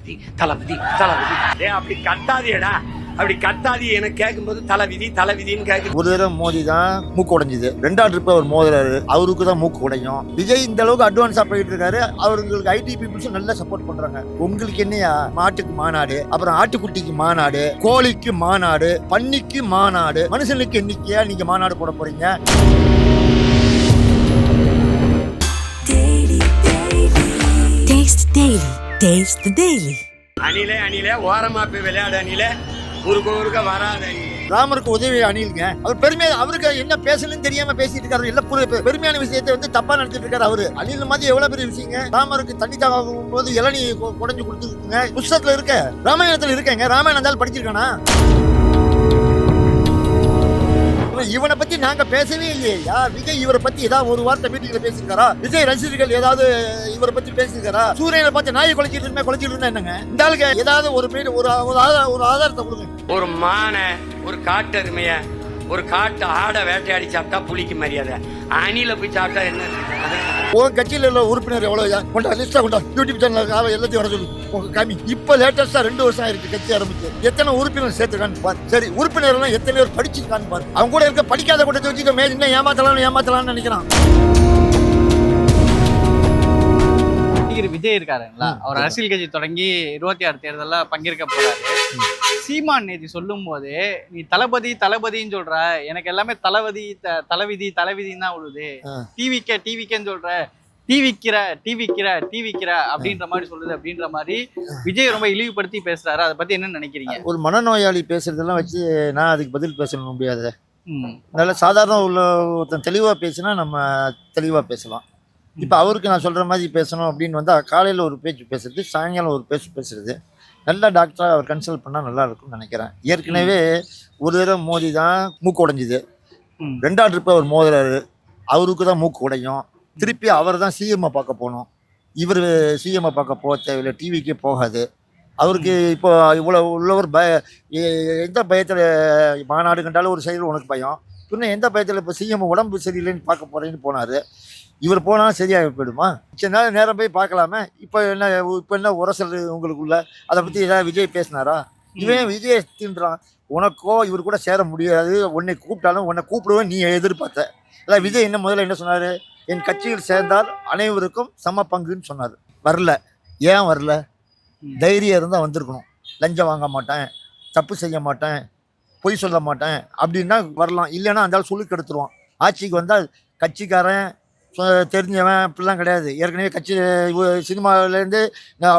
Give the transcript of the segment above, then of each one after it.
தளபதி தளபதி தளபதி. ஏன் அப்படி கத்தாதேடா அப்படி கத்தாதி எனக்கு கேட்கும்போது தலைவிதி தலைவிதின்னு கேட்கு ஒரு தடவை மோதி தான் மூக்கு உடைஞ்சுது. ரெண்டாவது ட்ரிப் அவர் மோதுறாரு. அவருக்கு தான் மூக்கு உடையும். விஜய் இந்த அளவுக்கு அட்வான்ஸா போயிட்டு இருக்காரு. அவங்களுக்கு ஐடி பீப்புள்ஸும் நல்லா சப்போர்ட் பண்றாங்க. உங்களுக்கு என்னையா? மாட்டுக்கு மாநாடு அப்புறம் ஆட்டுக்குட்டிக்கு மாநாடு கோழிக்கு மாநாடு பன்னிக்கு மாநாடு மனுஷனுக்கு எண்ணிக்கையா நீங்க மாநாடு போட போறீங்க? Taste Daily. Taste the Daily. அணிலே அணிலே ஓரமா போய் விளையாடு அணிலே. ஊருக்கு ஊருக்க வராத ராமருக்கு உதவி அணிலுங்க. அவர் பெருமையா அவருக்கு என்ன பேசணும்னு தெரியாம பேசிட்டு இருக்காரு. இல்ல புரி- பெருமையான விஷயத்தை வந்து தப்பா நினைச்சிட்டு இருக்காரு அவரு. அணில் மாதிரி எவ்வளவு பெரிய விஷயங்க? ராமருக்கு தண்ணி தாகும் போது இளநீ குடைஞ்சு கொடுத்துருக்குங்க. புஸ்தகத்துல இருக்க ராமாயணத்துல இருக்கேங்க. ராமாயணம் இருந்தாலும் படிச்சிருக்கானா? இவனை பத்தி நாங்க பேசவே இல்லையா. விஜய் இவரை பத்தி ஏதாவது ஒரு வார்த்தை மீட்டிங்ல பேசியிருக்காரா? விஜய் ரசிகர்கள் ஏதாவது இவரை பத்தி பேசியிருக்காரா? சூரியனை பார்த்து நாயை குலைச்சிட்டு இருந்தா குலைச்சிட்டு இருந்தா என்னங்க? இந்த ஆளுக்கு ஏதாவது ஒரு பேர் ஒரு ஒரு ஒரு ஆதாரத்தை கொடுங்க. ஒரு மானை ஒரு காட்டெருமைய ஒரு காட்டு ஆடை வேட்டையாடி சாப்பிட்டா புளிக்கு மரியாதை. அணில போய் சாப்பிட்டா என்ன? உன் கட்சியில உள்ள உறுப்பினர் எவ்வளவு? கொண்டா லிஸ்டா கொண்டா. யூடியூப் சேனல் எல்லாத்தையும் வர சொல்லு. உங்க காமி இப்ப லேட்டஸ்டா ரெண்டு வருஷம் ஆயிருக்கு கட்சி ஆரம்பிச்சு. எத்தனை உறுப்பினர் சேர்த்துக்கான்னு பாரு. சரி உறுப்பினர் எல்லாம் எத்தனை பேர் படிச்சிருக்கான்னு பாரு. அவங்க கூட இருக்க படிக்காத கூட வச்சுக்க மே இன்னும் ஏமாத்தலாம் ஏமாத்தலாம்னு நினைக்கிறான். நடிகர் விஜய் இருக்காருங்களா? அவர் அரசியல் கட்சி தொடங்கி இருபத்தி ஆறு தேர்தல்ல பங்கேற்க போறாரு. சீமான் நேத்தி சொல்லும் போது நீ தளபதி தளபதின்னு சொல்ற. எனக்கு எல்லாமே தளபதி தலைவிதி தலைவிதின்னு தான் விழுது ஆ. டிவிக்க டிவிக்கன்னு சொல்ற. டிவிக்கிற டிவிக்கிற டிவிக்கிற அப்படின்ற மாதிரி சொல்லுது அப்படின்ற மாதிரி விஜய் ரொம்ப இழிவுபடுத்தி பேசுறாரு. அதை பத்தி என்ன நினைக்கிறீங்க? ஒரு மனநோயாளி பேசுறதெல்லாம் வச்சு நான் அதுக்கு பதில் பேசணும் முடியாது. நல்ல சாதாரண உள்ள ஒருத்தன் தெளிவா பேசினா நம்ம தெளிவா பேசலாம். இப்போ அவருக்கு நான் சொல்ற மாதிரி பேசணும் அப்படின்னு வந்தா காலையில ஒரு பேச்சு பேசுறது சாயங்காலம் ஒரு பேச்சு பேசுறது. நல்ல டாக்டரா அவர் கன்சல்ட் பண்ணா நல்லா இருக்கும்னு நினைக்கிறேன். ஏற்கனவே ஒரு தடவை மோதி தான் மூக்கு உடைஞ்சுது. ரெண்டாவது ட்ரிப் அவர் மோதுறாரு. அவருக்கு தான் மூக்கு உடையும். திருப்பி அவர் தான் சிஎம்ஐ பார்க்க போகணும். இவர் சிஎம்ஐ பார்க்க போக தேவையில்லை. டிவிக்கே போகாது. அவருக்கு இப்போ இவ்வளோ உள்ளவர் பய எந்த பயத்தில் மாநாடு கண்டாலும் ஒரு சைடு உனக்கு பயம். இன்னும் எந்த பயத்தில் இப்போ சிஎம் உடம்பு சரியில்லைன்னு பார்க்க போகிறேன்னு போனார். இவர் போனால் சரியாக போயிடுமா? சரி நேரம் நேரம் போய் பார்க்கலாமே. இப்போ என்ன இப்போ என்ன உரசல் உங்களுக்குள்ள? அதை பற்றி ஏதாவது விஜய் பேசினாரா? இவன் விஜய் தின்றான்? உனக்கோ இவர் கூட சேர முடியாது. உன்னை கூப்பிட்டாலும் உன்னை கூப்பிடுவேன் நீ எதிர்பார்த்த. அதான் விஜய் என்ன முதல்ல என்ன சொன்னார்? என் கட்சியில் சேர்ந்தால் அனைவருக்கும் சம பங்குன்னு சொன்னார். வரல. ஏன் வரல? தைரியம் இருந்தால் வந்திருக்கணும். லஞ்சம் வாங்க மாட்டேன். தப்பு செய்ய மாட்டேன். பொய் சொல்ல மாட்டேன். அப்படின்னா வரலாம். இல்லைன்னா அந்த ஆள் சொல்லி கெடுத்துருவான். ஆட்சிக்கு வந்தால் கட்சிக்காரன் சொ- தெரிஞ்சவன் அப்படிலாம் கிடையாது. ஏற்கனவே கட்சி சினிமாவிலேருந்து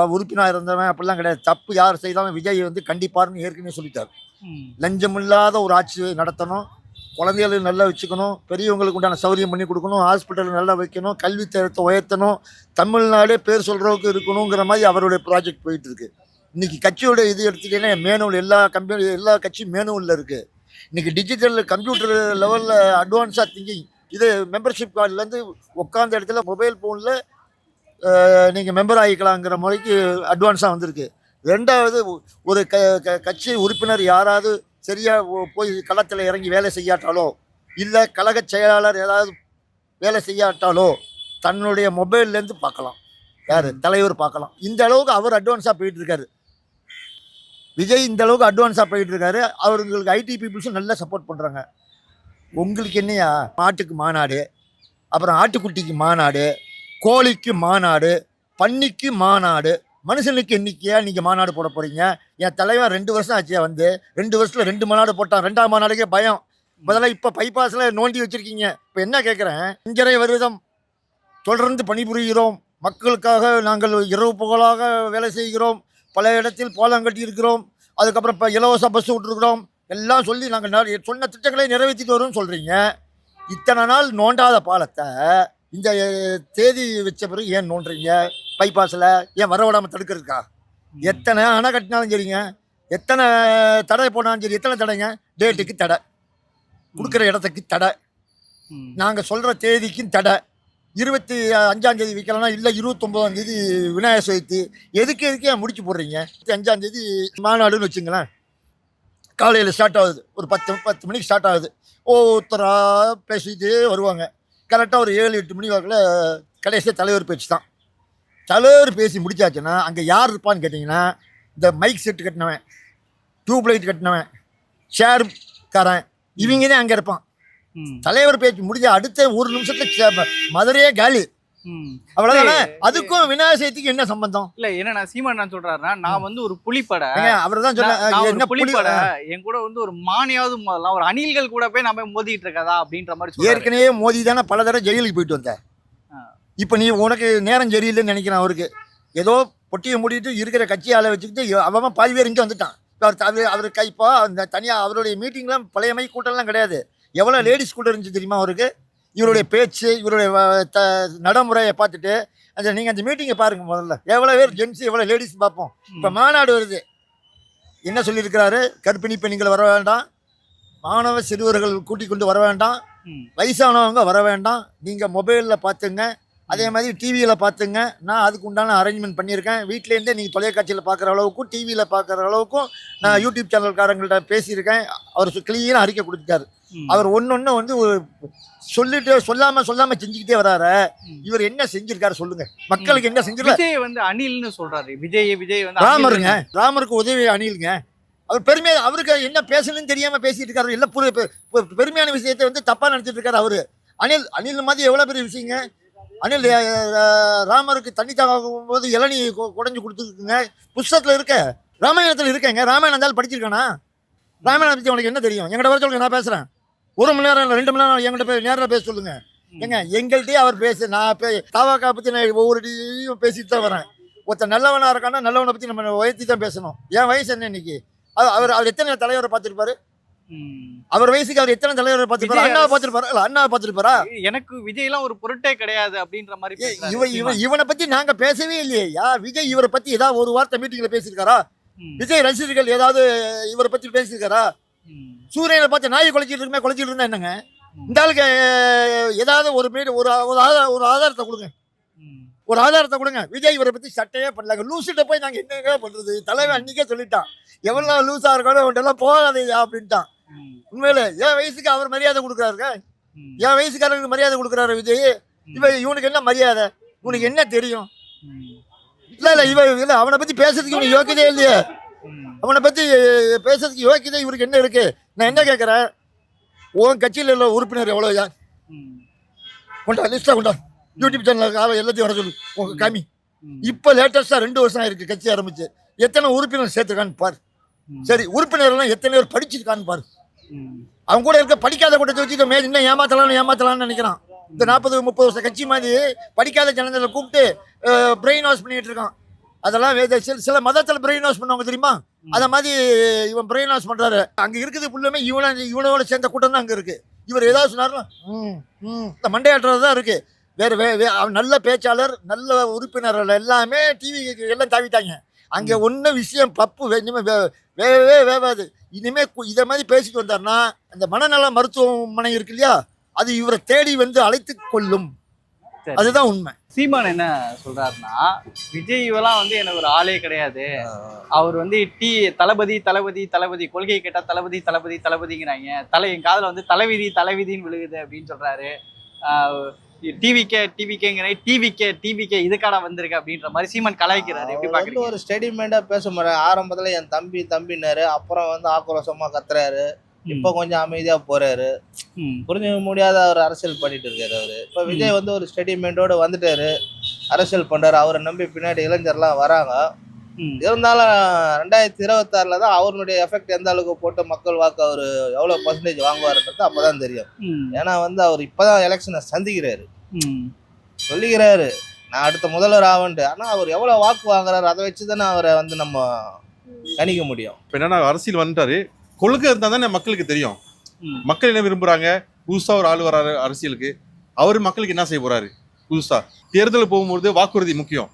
உறுப்பினர் இருந்தவன் அப்படிலாம் கிடையாது. தப்பு யார் செய்தாலும் விஜய் வந்து கண்டிப்பார்னு ஏற்கனவே சொல்லிட்டார். ம். லஞ்சமில்லாத ஒரு ஆட்சி நடத்தணும். குழந்தைகளை நல்லா வச்சுக்கணும். பெரியவங்களுக்கு உண்டான சௌகரியம் பண்ணி கொடுக்கணும். ஹாஸ்பிட்டல் நல்லா வைக்கணும். கல்வி தரத்தை உயர்த்தணும். தமிழ்நாடே பேர் சொல்கிறவுக்கு இருக்கணுங்கிற மாதிரி அவருடைய ப்ராஜெக்ட் போயிட்டு இருக்கு. இன்னைக்கு கட்சியோட இது எடுத்துட்டீங்கன்னா மேனுவல் எல்லா கம்பெனி எல்லா கட்சியும் மேனுவலில் இருக்கு. இன்னைக்கு டிஜிட்டல் கம்ப்யூட்டர் லெவலில் அட்வான்ஸாக திங்கிங் இது மெம்பர்ஷிப் கார்டுலேருந்து உட்காந்த இடத்துல மொபைல் ஃபோனில் நீங்கள் மெம்பர் ஆகிக்கலாங்கிற முறைக்கு அட்வான்ஸாக வந்திருக்கு. ரெண்டாவது ஒரு க கட்சி உறுப்பினர் யாராவது சரியாக போய் களத்தில் இறங்கி வேலை செய்யாட்டாலோ இல்லை கழக செயலாளர் ஏதாவது வேலை செய்யாட்டாலோ தன்னுடைய மொபைல்லேருந்து பார்க்கலாம். யார்? தலைவர் பார்க்கலாம். இந்த அளவுக்கு அவர் அட்வான்ஸாக போயிட்டு இருக்காரு. விஜய் இந்த அளவுக்கு அட்வான்ஸாக போயிட்டு இருக்காரு. அவங்களுக்கு ஐடி பீப்புள்ஸும் நல்லா சப்போர்ட் பண்ணுறாங்க உங்களுக்கு என்னையா? மாட்டுக்கு மாநாடு அப்புறம் ஆட்டுக்குட்டிக்கு மாநாடு கோழிக்கு மாநாடு பன்னிக்கு மாநாடு மனுஷனுக்கு எண்ணிக்கையா நீங்கள் மாநாடு போட போகிறீங்க என் தலைவன் ரெண்டு வருஷம் ஆச்சியா வந்து. ரெண்டு வருஷத்தில் ரெண்டு மாநாடு போட்டான். ரெண்டாம் மாநாடுக்கே பயம். முதல்ல இப்போ பைபாஸில் நோண்டி வச்சுருக்கீங்க. இப்போ என்ன கேட்குறேன் அஞ்சரை வருடம் தொடர்ந்து பணிபுரிகிறோம். மக்களுக்காக நாங்கள் இரவு புகழாக வேலை செய்கிறோம். பல இடத்தில் பாலம் கட்டியிருக்கிறோம். அதுக்கப்புறம் இப்போ இலவச பஸ் விட்டுருக்குறோம். எல்லாம் சொல்லி நாங்கள் சொன்ன திட்டங்களை நிறைவேற்றிட்டு வரோம்னு சொல்கிறீங்க இத்தனை நாள் நோண்டாத பாலத்தை இந்த தேதி வச்ச பிறகு ஏன் நோண்டுறீங்க? பைபாஸில் ஏன் வர விடாமல் தடுக்கிறதுக்கா? எத்தனை அணை கட்டினாலும் சரிங்க. எத்தனை தடை போனாலும் சரி எத்தனை தடைங்க? டேட்டுக்கு தடை. கொடுக்குற இடத்துக்கு தடை. நாங்கள் சொல்கிற தேதிக்கும் தடை. இருபத்தி அஞ்சாம் தேதி வைக்கலன்னா இல்லை இருபத்தொம்போதாம் தேதி விநாயகர் சதுர்த்தி. எதுக்கு எதுக்கு ஏன் முடிச்சு போடுறீங்க? அஞ்சாம் தேதி மாநாடுன்னு வச்சுங்களேன். காலையில் ஸ்டார்ட் ஆகுது. ஒரு பத்து பத்து மணிக்கு ஸ்டார்ட் ஆகுது. ஒவ்வொருத்தராக பேசிட்டு வருவாங்க. கரெக்டாக ஒரு ஏழு எட்டு மணி வாக்கில் கடைசியாக தலைவர் பேச்சு தான். தலைவர் பேசி முடிச்சாச்சுன்னா அங்கே யார் இருப்பான்னு கேட்டிங்கன்னா இந்த மைக் செட்டு கட்டினவன் டியூப்லைட் கட்டினவன் கட்டினவன் ஷேர்காரன் இவங்க தான் அங்கே இருப்பான். தலைவர் பேச்சு முடிஞ்ச அடுத்த ஒரு நிமிஷத்துல மதுரையே காலி. அவ்வளவுதானே? அதுக்கும் விநாயகர் சதுர்த்திக்கு என்ன சம்பந்தம்? இல்ல என்னன்னா சீமான் என்ன சொல்றாருன்னா நான் வந்து ஒரு புலிப்படை. அவர் தான் நான் நான் சொன்ன என்ன புலிப்படை. என் கூட வந்து ஒரு மானியாவது மோதலாம் ஒரு அணில்கள் கூட போய் நான் போய் மோதிட்டு இருக்கதா அப்படின்ற மாதிரி ஏற்கனவே மோதி தானே பல தடவை ஜெயிலுக்கு போயிட்டு வந்த ஆ. இப்போ நீ உனக்கு நேரம் சரியில்லைன்னு நினைக்கிறேன் அவருக்கு. ஏதோ பொட்டியை மூடிட்டு இருக்கிற கட்சி ஆளை வச்சுக்கிட்டு அவன் பாதி பேர் இங்கே வந்துட்டான். அவர் அவர் கை இப்போ அந்த தனியாக அவருடைய மீட்டிங்லாம் பழைய மை கூட்டம்லாம் கிடையாது. எவ்வளோ லேடிஸ் கூட்டம் இருந்துச்சு தெரியுமா அவருக்கு? இவருடைய பேச்சு இவருடைய த நடைமுறையை பார்த்துட்டு அந்த நீங்கள் அந்த மீட்டிங்கை பாருங்க முதல்ல. எவ்வளோ பேர் ஜென்ஸ் எவ்வளோ லேடிஸ் பார்ப்போம். இப்போ மாநாடு வருது. என்ன சொல்லியிருக்கிறாரு? கர்ப்பிணி பெண்கள் வர வேண்டாம். மாணவ சிறுவர்கள் கூட்டிக் கொண்டு வர வேண்டாம். வயசானவங்க வர வேண்டாம். நீங்கள் மொபைலில் பார்த்துங்க. அதே மாதிரி டிவியில் பார்த்துங்க. நான் அதுக்கு உண்டான அரேஞ்ச்மெண்ட் பண்ணியிருக்கேன். வீட்டிலேருந்தே நீங்கள் தொலைக்காட்சியில் பார்க்குற அளவுக்கும் டிவியில் பார்க்குற அளவுக்கும் நான் யூடியூப் சேனல்காரங்கள்ட்ட பேசியிருக்கேன். அவர் கிளீனாக அறிக்கை கொடுத்துட்டாரு. அவர் ஒன்று ஒன்று வந்து ஒரு சொல்லிட்டு சொல்லாமல் சொல்லாமல் செஞ்சுக்கிட்டே வராரு. இவர் என்ன செஞ்சிருக்காரு சொல்லுங்க. மக்களுக்கு என்ன செஞ்சிருக்காரு? விஜய் வந்து அணில்னு சொல்றாரு. விஜய் விஜய் வந்து ராமருங்க. ராமருக்கு உதவி அணிலுங்க. அவர் பெருமையா அவருக்கு என்ன பேசணும்னு தெரியாம பேசிட்டு இருக்காரு பெ- பெருமையான விஷயத்தை வந்து தப்பா நினைச்சிட்டு இருக்காரு அவரு. அனில் அனில் மாதிரி எவ்வளவு பெரிய விஷயங்க? அனில் ராமருக்கு தண்ணி தாகும் போது இளநீ குடைஞ்சு கொடுத்துருக்குங்க. புஸ்தகத்துல இருக்க. ராமாயணத்துல இருக்கேங்க. ராமாயணம் இருந்தாலும் படிச்சிருக்கானா? ராமாயணம் பத்தி உனக்கு என்ன தெரியும்? என்கிட்ட வர சொல்லுங்க நான் பேசுறேன். ஒரு மணி நேரம் ரெண்டு மணி நேரம் என்கிட்ட போய் நேரில் பேச சொல்லுங்க. ஏங்க எங்கள்கிட்டயே அவர் பேச. நான் பே தாவாக்கா பற்றி நான் ஒவ்வொரு இதையும் பேசிட்டு தான் வரேன். ஒருத்தன் நல்லவனா இருக்கானா நல்லவனை பற்றி நம்ம உயர்த்தி தான் பேசணும். என் வயசு என்ன இன்னைக்கு? அவர் அவர் எத்தனை தலைவரை பார்த்துருப்பாரு. அவர் வயசுக்கு அவர் எத்தனை தலைவரை பார்த்துருப்பாரு? விஜய் அண்ணாவை பார்த்துருப்பாரு? இல்லை அண்ணாவை பார்த்துருப்பாரா? எனக்கு விஜய்லாம் ஒரு பொருட்டே கிடையாது அப்படின்ற மாதிரி இவன் இவன். இவனை பத்தி நாங்க பேசவே இல்லையே. யா விஜய் இவரை பத்தி ஏதாவது ஒரு வார்த்தை மீட்டிங்ல பேசியிருக்காரா? விஜய் ரசிகர்கள் ஏதாவது இவரை பத்தி பேசியிருக்காரா? சூரியனை பார்த்து நாயை குலைச்சிட்டு இருக்குமே குலைச்சிட்டு இருந்தா என்னங்க. இந்த ஆளுக்கு ஏதாவது ஒரு மீட் ஒரு ஒரு ஆதார ஒரு ஆதாரத்தை கொடுங்க. ஒரு ஆதாரத்தை கொடுங்க. விஜய் இவரை பத்தி சட்டையே பண்ணலாங்க லூசிட்ட போய் நாங்க என்னங்க பண்றது? தலைவன் அன்னைக்கே சொல்லிட்டான். எவ்வளோ லூசா இருக்கணும் அவன்கிட்ட போகாதீங்க அப்படின்ட்டான். உண்மையில என் வயசுக்கு அவர் மரியாதை கொடுக்குறாருங்க? என் வயசுக்காரருக்கு மரியாதை கொடுக்குறாரு விஜய்? இவன் இவனுக்கு என்ன மரியாதை? இவனுக்கு என்ன தெரியும்? இல்ல இல்ல இவன் இல்ல அவனை பத்தி பேசுறதுக்கு இவனுக்கு யோக்கியதே இல்லையே. அவனை பத்தி பேசுறதுக்கு யோக்கியதே இவருக்கு என்ன இருக்கு? நான் என்ன கேட்கறேன் உன் கட்சியில் உள்ள உறுப்பினர் எவ்வளோ யார் கொண்டா லிஸ்டா கொண்டா. யூடியூப் சேனல் எல்லாத்தையும் வர சொல்லு. உங்க காமி. இப்போ லேட்டஸ்டா ரெண்டு வருஷம் ஆயிருக்கு கட்சி ஆரம்பிச்சு. எத்தனை உறுப்பினர் சேர்த்துருக்கான்னு பாரு. சரி உறுப்பினர்லாம் எத்தனை பேர் படிச்சிருக்கான்னு பாரு. அவங்க கூட இருக்க படிக்காத கூட்டத்தை வச்சு மே இன்னும் ஏமாத்தலாம்னு ஏமாத்தலாம்னு நினைக்கிறான். இந்த நாற்பது முப்பது வருஷம் கட்சி மாதிரி படிக்காத ஜனங்களை கூப்பிட்டு பிரெயின் வாஷ் பண்ணிட்டு இருக்கான். அதெல்லாம் வேத சில சில மதத்தில் பிரெயின் வாஷ் பண்ணுவாங்க தெரியுமா? அதை மாதிரி இவன் பிரெயின் வாஷ் பண்றாரு. அங்க இருக்குது ஃபுல்லுமே இவனை இவனோட சேர்ந்த கூட்டம் தான் அங்க இருக்கு. இவர் ஏதாவது சொன்னார்னா இந்த மண்டையாட்டுறது தான் இருக்கு. வேற வே நல்ல பேச்சாளர் நல்ல உறுப்பினர்கள் எல்லாமே டிவி எல்லாம் தாவிட்டாங்க. அங்கே ஒன்றும் விஷயம் பப்பு வே- இனிமே வே- வேவே வேவாது. இனிமே கு- இதை மாதிரி பேசிட்டு வந்தாருன்னா அந்த மனநல மருத்துவமனை இருக்கு இல்லையா? அது இவரை தேடி வந்து அழைத்து கொள்ளும். அதுதான் உண்மை. சீமான் என்ன சொல்றாருன்னா விஜய் இவெல்லாம் வந்து எனக்கு ஒரு ஆளே கிடையாது. அவர் வந்து டி தளபதி தளபதி தளபதி கொள்கை கேட்டா தளபதி தளபதி தளபதிங்கிறாங்க. தலை என் காதுல வந்து தலைவிதி தலைவிதின்னு விழுகுது அப்படின்னு சொல்றாரு. டிவிக்கே டிவிக்கேங்கிற டிவிக்கே டிவிக்கே இதுக்கான வந்திருக்கு அப்படின்ற மாதிரி சீமான் கலாய்க்கிறாரு. எப்படி அவர் பாக்குறீங்க? ஒரு ஸ்டெடிமெண்டா பேச மாட்டாரு. ஆரம்பத்துல என் தம்பி தம்பினாரு அப்புறம் வந்து ஆக்ரோஷமா கத்துறாரு. இப்ப கொஞ்சம் அமைதியா போறாரு. ம், புரிஞ்சுக்க முடியாத ஒரு அரசியல் பண்ணிட்டு இருக்காரு அவரு. இப்ப விஜய் வந்து ஒரு ஸ்டெடிமெண்டோட வந்துட்டாரு. அரசியல் பண்றாரு. அவரை நம்பி பின்னாடி இளைஞர்லாம் வராங்க. இருந்தாலும் ரெண்டாயிரத்தி இருபத்தாறுல தான் அவருடைய எஃபெக்ட் எந்த அளவுக்கு போட்டு மக்கள் வாக்கு அவர் எவ்வளவு பர்சன்டேஜ் வாங்குவாருன்றது அப்பதான் தெரியும். ஏன்னா வந்து அவர் இப்பதான் எலெக்ஷனை சந்திக்கிறாரு. ம், சொல்லிக்கிறாரு. நான் அடுத்த முதல்வர் ஆவன்ட்டு ஆனா அவர் எவ்வளவு வாக்கு வாங்குறாரு அதை வச்சு தானே அவரை வந்து நம்ம கணிக்க முடியும். இப்போ என்னன்னா அரசியல் வந்துட்டாரு. கொள்கை இருந்தால் தானே மக்களுக்கு தெரியும். மக்கள் என்ன விரும்புறாங்க? புதுசா ஒரு ஆள் வராரு அரசியலுக்கு. அவர் மக்களுக்கு என்ன செய்ய போறாரு? புதுசா. தேர்தல் போகும்போது வாக்குறுதி முக்கியம்.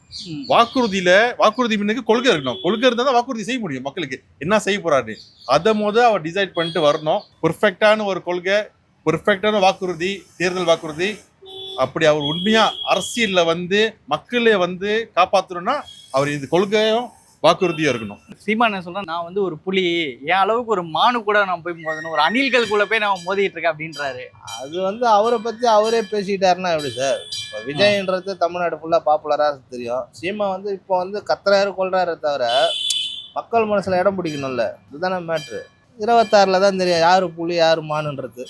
வாக்குறுதியில வாக்குறுதி முன்னுக்கு கொள்கை இருக்கணும். கொள்கை இருந்தால் தான் வாக்குறுதி செய்ய முடியும் மக்களுக்கு. என்ன செய்ய போறாரு? அதை முத அவர் டிசைட் பண்ணிட்டு வரணும். பெர்ஃபெக்டான ஒரு கொள்கை பெர்ஃபெக்டான வாக்குறுதி தேர்தல் வாக்குறுதி. அப்படி அவர் உண்மையா அரசியல்ல வந்து மக்களை வந்து காப்பாற்றணும்னா அவர் இது கொள்கையும் வாக்குறுதியா இருக்கணும். சீமான் என்ன சொல்றேன்? நான் வந்து ஒரு புலி என் அளவுக்கு ஒரு மானு கூட நான் போய் மோதணும் ஒரு அணில்களுக்குள்ள போய் நான் மோதிட்டு இருக்கேன் அப்படின்றாரு. அது வந்து அவரை பத்தி அவரே பேசிக்கிட்டாருன்னா எப்படி சார்? இப்போ விஜய்ன்றது தமிழ்நாடு ஃபுல்லா பாப்புலரா தெரியும். சீமா வந்து இப்போ வந்து கத்துறாரு கொள்றாரு தவிர மக்கள் மனசுல இடம் பிடிக்கணும்ல. இதுதானே மேட்ரு இருபத்தாறுல தான் தெரியும் யாரு புலி யாரு மானுன்றது.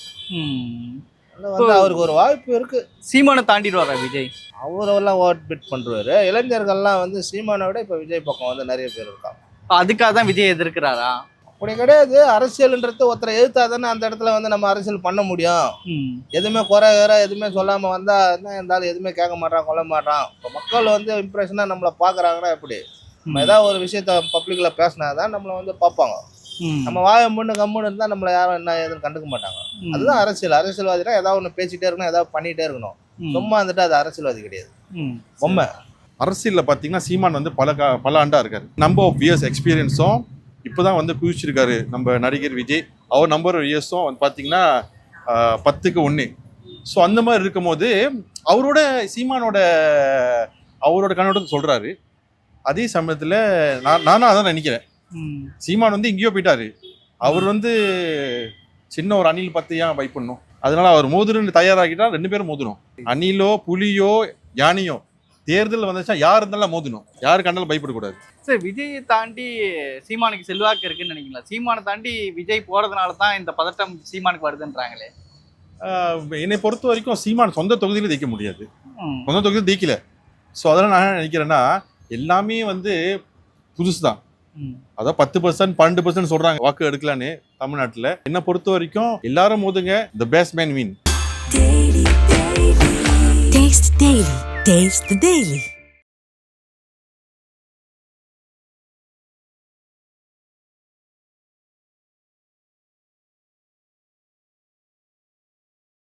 வந்து அவருக்கு ஒரு வாய்ப்பு இருக்கு. சீமானை தாண்டிடுவாரா விஜய்? அவரெல்லாம் ஓட் பிட் பண்றாரு. இளைஞர்கள்லாம் வந்து சீமானை விட இப்போ விஜய் பக்கம் வந்து நிறைய பேர் இருக்காங்க. அதுக்காக தான் விஜய் எதிர்க்கிறாரா? அப்படி கிடையாது. அரசியல்ன்றது ஒருத்தரை எதிர்த்தா தானே அந்த இடத்துல வந்து நம்ம அரசியல் பண்ண முடியும். எதுவுமே குறை வேற எதுவுமே சொல்லாம வந்தா என்ன இருந்தாலும் எதுவுமே கேட்க மாட்டான் கொல்ல மாட்டான். இப்போ மக்கள் வந்து இம்ப்ரெஷனா நம்மளை பாக்குறாங்கன்னா எப்படி? நம்ம ஏதாவது ஒரு விஷயத்த பப்ளிக்ல பேசினாதான் நம்மளை வந்து பார்ப்பாங்க. நம்ம வாய முன்னு கம்முன்னு இருந்தா நம்மள யாரும் என்ன ஏதுன்னு கண்டுக்க மாட்டாங்க. அதுதான் அரசியல். அரசியல்வாதினா ஏதாவது ஒன்று பேசிட்டே இருக்கணும் ஏதாவது பண்ணிட்டே இருக்கணும். சும்மா வந்துட்டு அது அரசியல்வாதி கிடையாது. பொம்மை. அரசியல்ல பாத்தீங்கன்னா சீமான் வந்து பல கா- பல ஆண்டா இருக்காரு. நம்பர் ஆஃப் இயர்ஸ் எக்ஸ்பீரியன்ஸும் இப்போதான் வந்து குவிச்சிருக்காரு நம்ம நடிகர் விஜய். அவர் நம்பர் ஆஃப் இயர்ஸும் வந்து பாத்தீங்கன்னா ஆஹ், பத்துக்கு ஒன்று ஸோ அந்த மாதிரி இருக்கும்போது அவரோட சீமானோட அவரோட கண்ணோட்டத்தை சொல்றாரு. அதே சமயத்துல நான் நானும் அதான் நினைக்கிறேன். சீமான் வந்து எங்கேயோ போயிட்டாரு. அவர் வந்து சின்ன ஒரு அணில் பார்த்து ஏன் பை பண்ணும் அதனால அவர் மோதுருன்னு தயாராகிட்டா ரெண்டு பேரும் மோதணும் அணிலோ புலியோ யானையோ தேர்தல் வந்துச்சுன்னா யார் இருந்தாலும் மோதணும். யாரு கண்டாலும் பயப்படக்கூடாது. சரி விஜயை தாண்டி சீமானுக்கு செல்வாக்கு இருக்குன்னு நினைக்கிறீங்களா? சீமானை தாண்டி விஜய் போறதுனால தான் இந்த பதட்டம் சீமானுக்கு வருதுன்றாங்களே. என்னை பொறுத்த வரைக்கும் சீமான் சொந்த தொகுதியில ஜெயிக்க முடியாது. சொந்த தொகுதியில் ஜெயிக்கல. ஸோ அதெல்லாம் நான் நினைக்கிறேன்னா எல்லாமே வந்து புதுசு தான். அதான் பத்து பர்சன்ட் பன்னெண்டு பர்சன்ட் சொல்றாங்க. வாக்கு எடுக்கலான்னு தமிழ்நாட்டில். என்னை பொறுத்த வரைக்கும் எல்லாரும் மோதுங்க. The best man win Taste